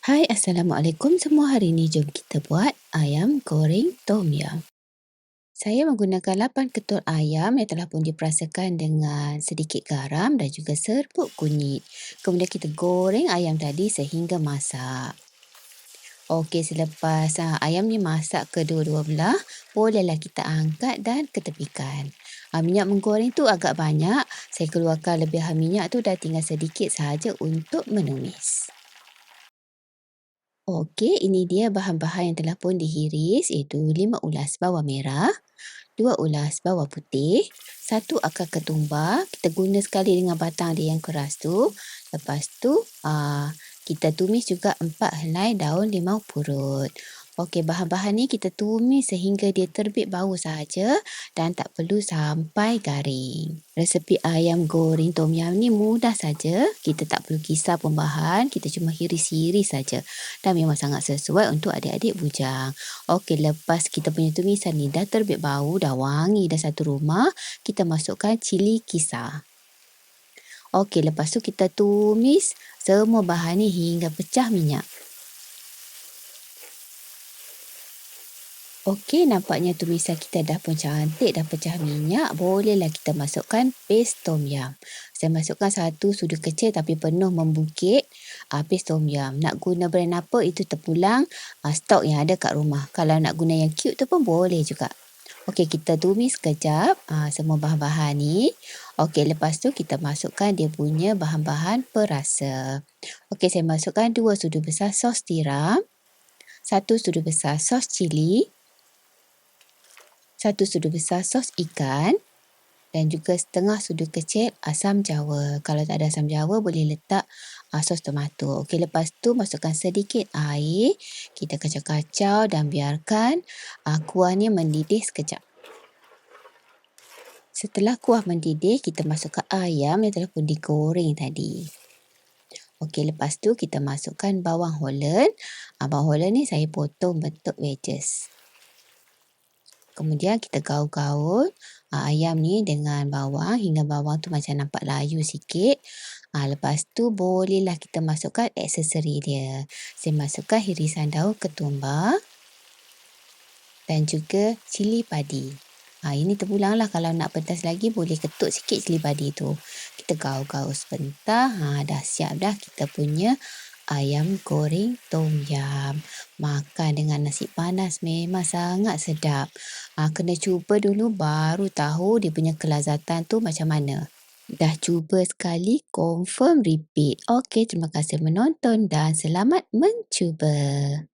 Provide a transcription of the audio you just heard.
Hai, Assalamualaikum semua. Hari ini jom kita buat ayam goreng tom yum. Saya menggunakan 8 ketul ayam yang telah pun diperasakan dengan sedikit garam dan juga serbuk kunyit. Kemudian kita goreng ayam tadi sehingga masak. Okey, selepas ha, ayam ni masak kedua-dua belah, bolehlah kita angkat dan ketepikan. Ha, minyak menggoreng tu agak banyak. Saya keluarkan lebihan minyak tu dan tinggal sedikit sahaja untuk menumis. Okey, ini dia bahan-bahan yang telah pun dihiris iaitu 5 ulas bawang merah, 2 ulas bawang putih, 1 akar ketumbar. Kita guna sekali dengan batang dia yang keras tu. Lepas tu, aa, kita tumis juga 4 helai daun limau purut. Okey, bahan-bahan ni kita tumis sehingga dia terbit bau sahaja dan tak perlu sampai garing. Resepi ayam goreng tom yum ni mudah saja. Kita tak perlu kisar pun bahan, kita cuma hiris-hiris saja. Dan memang sangat sesuai untuk adik-adik bujang. Okey, lepas kita punya tumisan ni dah terbit bau, dah wangi dah satu rumah, kita masukkan cili kisar. Okey, lepas tu kita tumis semua bahan ni hingga pecah minyak. Okey, nampaknya tumisan kita dah pun cantik, dah pecah minyak. Bolehlah kita masukkan paste tom yum. Saya masukkan satu sudu kecil tapi penuh membukit uh, paste tom yum. Nak guna brand apa itu terpulang uh, stok yang ada kat rumah. Kalau nak guna yang cute tu pun boleh juga. Okey, kita tumis sekejap uh, semua bahan-bahan ni. Okey, lepas tu kita masukkan dia punya bahan-bahan perasa. Okey, saya masukkan dua sudu besar sos tiram. Satu sudu besar sos cili satu sudu besar sos ikan dan juga setengah sudu kecil asam jawa. Kalau tak ada asam jawa, boleh letak uh, sos tomato. Okey, lepas tu masukkan sedikit air. Kita kacau-kacau dan biarkan uh, kuah ni mendidih sekejap. Setelah kuah mendidih, kita masukkan ayam yang telah pun digoreng tadi. Okey, lepas tu kita masukkan bawang holland. Uh, bawang holland ni saya potong bentuk wedges. Kemudian kita gaul-gaul uh, ayam ni dengan bawang hingga bawang tu macam nampak layu sikit. Uh, lepas tu bolehlah kita masukkan aksesori dia. Saya masukkan hirisan daun ketumbar dan juga cili padi. Ha, ini terpulanglah kalau nak pedas lagi boleh ketuk sikit cili padi tu. Kita gaul-gaul sebentar. Ha, dah siap dah kita punya ayam goreng tom yum. Makan dengan nasi panas memang sangat sedap. Ha, kena cuba dulu baru tahu dia punya kelazatan tu macam mana. Dah cuba sekali, confirm repeat. Okey, terima kasih menonton dan selamat mencuba.